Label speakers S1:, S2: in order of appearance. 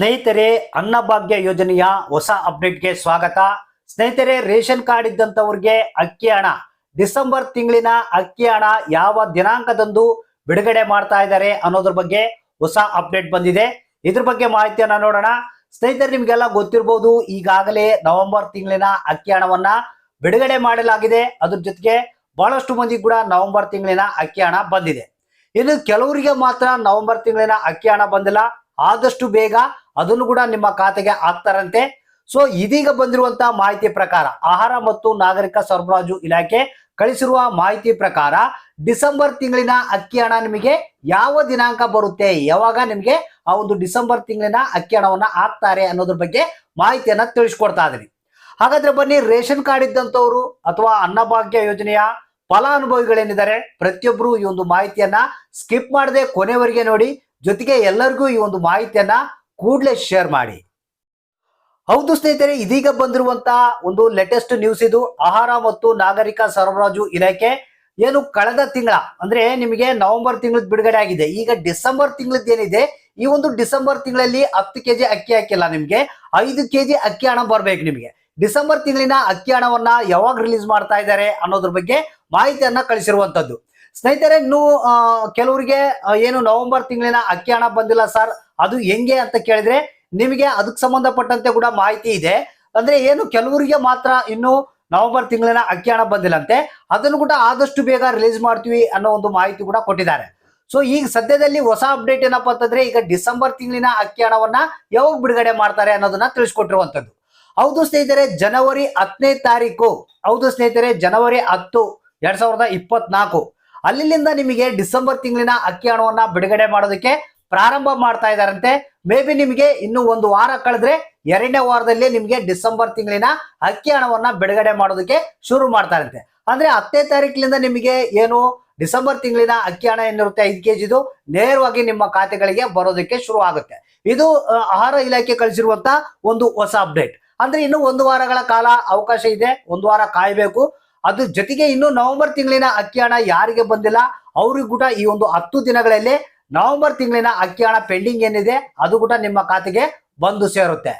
S1: ಸ್ನೇಹಿತರೆ, ಅನ್ನಭಾಗ್ಯ ಯೋಜನೆಯ ಹೊಸ ಅಪ್ಡೇಟ್ಗೆ ಸ್ವಾಗತ. ಸ್ನೇಹಿತರೆ, ರೇಷನ್ ಕಾರ್ಡ್ ಇದ್ದಂಥವ್ರಿಗೆ ಅಕ್ಕಿ ಹಣ. ಡಿಸೆಂಬರ್ ತಿಂಗಳಿನ ಅಕ್ಕಿ ಹಣ ಯಾವ ದಿನಾಂಕದಂದು ಬಿಡುಗಡೆ ಮಾಡ್ತಾ ಇದ್ದಾರೆ ಅನ್ನೋದ್ರ ಬಗ್ಗೆ ಹೊಸ ಅಪ್ಡೇಟ್ ಬಂದಿದೆ. ಇದ್ರ ಬಗ್ಗೆ ಮಾಹಿತಿಯನ್ನ ನೋಡೋಣ. ಸ್ನೇಹಿತರೆ, ನಿಮ್ಗೆಲ್ಲ ಗೊತ್ತಿರಬಹುದು ಈಗಾಗಲೇ ನವೆಂಬರ್ ತಿಂಗಳಿನ ಅಕ್ಕಿ ಹಣವನ್ನ ಬಿಡುಗಡೆ ಮಾಡಲಾಗಿದೆ. ಅದ್ರ ಜೊತೆಗೆ ಬಹಳಷ್ಟು ಮಂದಿ ಕೂಡ ನವೆಂಬರ್ ತಿಂಗಳಿನ ಅಕ್ಕಿ ಹಣ ಬಂದಿದೆ. ಇನ್ನು ಕೆಲವರಿಗೆ ಮಾತ್ರ ನವೆಂಬರ್ ತಿಂಗಳಿನ ಅಕ್ಕಿ ಹಣ ಬಂದಿಲ್ಲ. ಆದಷ್ಟು ಬೇಗ ಅದನ್ನು ಕೂಡ ನಿಮ್ಮ ಖಾತೆಗೆ ಹಾಕ್ತಾರಂತೆ. ಸೊ ಇದೀಗ ಬಂದಿರುವಂತಹ ಮಾಹಿತಿ ಪ್ರಕಾರ ಆಹಾರ ಮತ್ತು ನಾಗರಿಕ ಸರಬರಾಜು ಇಲಾಖೆ ಕಳಿಸಿರುವ ಮಾಹಿತಿ ಪ್ರಕಾರ ಡಿಸೆಂಬರ್ ತಿಂಗಳಿನ ಅಕ್ಕಿ ಹಣ ನಿಮಗೆ ಯಾವ ದಿನಾಂಕ ಬರುತ್ತೆ? ಯಾವಾಗ ನಿಮಗೆ ಆ ಒಂದು ಡಿಸೆಂಬರ್ ತಿಂಗಳಿನ ಅಕ್ಕಿ ಹಣವನ್ನ ಹಾಕ್ತಾರೆ ಅನ್ನೋದ್ರ ಬಗ್ಗೆ ಮಾಹಿತಿಯನ್ನ ತಿಳಿಸ್ಕೊಡ್ತಾ ಇದೀನಿ ಹಾಗಾದ್ರೆ ಬನ್ನಿ, ರೇಷನ್ ಕಾರ್ಡ್ ಇದ್ದಂಥವ್ರು ಅಥವಾ ಅನ್ನಭಾಗ್ಯ ಯೋಜನೆಯ ಫಲಾನುಭವಿಗಳೇನಿದ್ದಾರೆ ಪ್ರತಿಯೊಬ್ಬರು ಈ ಒಂದು ಮಾಹಿತಿಯನ್ನ ಸ್ಕಿಪ್ ಮಾಡದೆ ಕೊನೆವರೆಗೆ ನೋಡಿ. ಜೊತೆಗೆ ಎಲ್ಲರಿಗೂ ಈ ಒಂದು ಮಾಹಿತಿಯನ್ನ ಕೂಡಲೇ ಶೇರ್ ಮಾಡಿ. ಹೌದು ಸ್ನೇಹಿತರೆ, ಇದೀಗ ಬಂದಿರುವಂತಹ ಒಂದು ಲೇಟೆಸ್ಟ್ ನ್ಯೂಸ್ ಇದು. ಆಹಾರ ಮತ್ತು ನಾಗರಿಕ ಸರಬರಾಜು ಇಲಾಖೆ ಏನು ಕಳೆದ ತಿಂಗಳ, ಅಂದ್ರೆ ನಿಮಗೆ ನವೆಂಬರ್ ತಿಂಗಳದ ಬಿಡುಗಡೆ ಆಗಿದೆ. ಈಗ ಡಿಸೆಂಬರ್ ತಿಂಗಳದ್ದು ಏನಿದೆ, ಈ ಒಂದು ಡಿಸೆಂಬರ್ ತಿಂಗಳಲ್ಲಿ ಹತ್ತು ಕೆಜಿ ಅಕ್ಕಿ ಹಾಕಿಲ್ಲ ನಿಮ್ಗೆ. ಐದು ಕೆಜಿ ಅಕ್ಕಿ ಹಣ ಬರ್ಬೇಕು ನಿಮಗೆ. ಡಿಸೆಂಬರ್ ತಿಂಗಳಿನ ಅಕ್ಕಿ ಹಣವನ್ನ ಯಾವಾಗ ರಿಲೀಸ್ ಮಾಡ್ತಾ ಇದ್ದಾರೆ ಅನ್ನೋದ್ರ ಬಗ್ಗೆ ಮಾಹಿತಿಯನ್ನ ಕಳಿಸಿರುವಂತದ್ದು. ಸ್ನೇಹಿತರೆ, ಇನ್ನು ಕೆಲವರಿಗೆ ಏನು ನವೆಂಬರ್ ತಿಂಗಳಿನ ಅಕ್ಕಿ ಹಣ ಬಂದಿಲ್ಲ ಸರ್, ಅದು ಹೆಂಗೆ ಅಂತ ಕೇಳಿದ್ರೆ, ನಿಮಗೆ ಅದಕ್ಕೆ ಸಂಬಂಧಪಟ್ಟಂತೆ ಕೂಡ ಮಾಹಿತಿ ಇದೆ. ಅಂದ್ರೆ ಏನು, ಕೆಲವರಿಗೆ ಮಾತ್ರ ಇನ್ನು ನವೆಂಬರ್ ತಿಂಗಳಿನ ಅಕ್ಕಿ ಹಣ ಬಂದಿಲ್ಲಂತೆ, ಅದನ್ನು ಕೂಡ ಆದಷ್ಟು ಬೇಗ ರಿಲೀಸ್ ಮಾಡ್ತೀವಿ ಅನ್ನೋ ಒಂದು ಮಾಹಿತಿ ಕೂಡ ಕೊಟ್ಟಿದ್ದಾರೆ. ಸೊ ಈಗ ಸದ್ಯದಲ್ಲಿ ಹೊಸ ಅಪ್ಡೇಟ್ ಏನಪ್ಪಾ ಅಂತಂದ್ರೆ, ಈಗ ಡಿಸೆಂಬರ್ ತಿಂಗಳಿನ ಅಕ್ಕಿ ಹಣವನ್ನ ಯಾವಾಗ ಬಿಡುಗಡೆ ಮಾಡ್ತಾರೆ ಅನ್ನೋದನ್ನ ತಿಳಿಸ್ಕೊಟ್ಟಿರುವಂತದ್ದು ಹೌದು ಸ್ನೇಹಿತರೆ, ಜನವರಿ ಹತ್ತನೇ ತಾರೀಕು, ಹೌದು ಸ್ನೇಹಿತರೆ, ಜನವರಿ ಹತ್ತು, ಎರಡ್ ಸಾವಿರದ ಇಪ್ಪತ್ನಾಲ್ಕು ಅಲ್ಲಿಂದ ನಿಮಗೆ ಡಿಸೆಂಬರ್ ತಿಂಗಳಿನ ಅಕ್ಕಿ ಹಣವನ್ನ ಬಿಡುಗಡೆ ಮಾಡೋದಕ್ಕೆ ಪ್ರಾರಂಭ ಮಾಡ್ತಾ ಇದಾರಂತೆ ಮೇ ಬಿ ನಿಮಗೆ ಇನ್ನು ಒಂದು ವಾರ ಕಳೆದ್ರೆ ಎರಡನೇ ವಾರದಲ್ಲಿ ನಿಮಗೆ ಡಿಸೆಂಬರ್ ತಿಂಗಳಿನ ಅಕ್ಕಿ ಹಣವನ್ನ ಬಿಡುಗಡೆ ಮಾಡೋದಕ್ಕೆ ಶುರು ಮಾಡ್ತಾರಂತೆ ಅಂದ್ರೆ ಹತ್ತನೇ ತಾರೀಕಿನಿಂದ ನಿಮಗೆ ಏನು ಡಿಸೆಂಬರ್ ತಿಂಗಳಿನ ಅಕ್ಕಿ ಹಣ ಏನಿರುತ್ತೆ ಐದು ಕೆಜಿದು ನೇರವಾಗಿ ನಿಮ್ಮ ಖಾತೆಗಳಿಗೆ ಬರೋದಕ್ಕೆ ಶುರು ಆಗುತ್ತೆ. ಇದು ಆಹಾರ ಇಲಾಖೆ ಕಳಿಸಿರುವಂತ ಒಂದು ಹೊಸ ಅಪ್ಡೇಟ್ ಅಂದ್ರೆ ಇನ್ನು ಒಂದು ವಾರಗಳ ಕಾಲ ಅವಕಾಶ ಇದೆ, ಒಂದು ವಾರ ಕಾಯಬೇಕು. ಅದ್ರ ಜೊತೆಗೆ ಇನ್ನು ನವೆಂಬರ್ ತಿಂಗಳಿನ ಅಕ್ಕಿ ಹಣ ಯಾರಿಗೆ ಬಂದಿಲ್ಲ? ಅವ್ರಿಗೂ ಕೂಡ ಈ ಒಂದು ಹತ್ತು ದಿನಗಳಲ್ಲಿ ನವೆಂಬರ್ ತಿಂಗಳಿನ ಅಕ್ಕಿ ಹಣ ಪೆಂಡಿಂಗ್ ಏನಿದೆ, ಅದು ಕೂಡ ನಿಮ್ಮ ಖಾತೆಗೆ ಬಂದು ಸೇರುತ್ತೆ.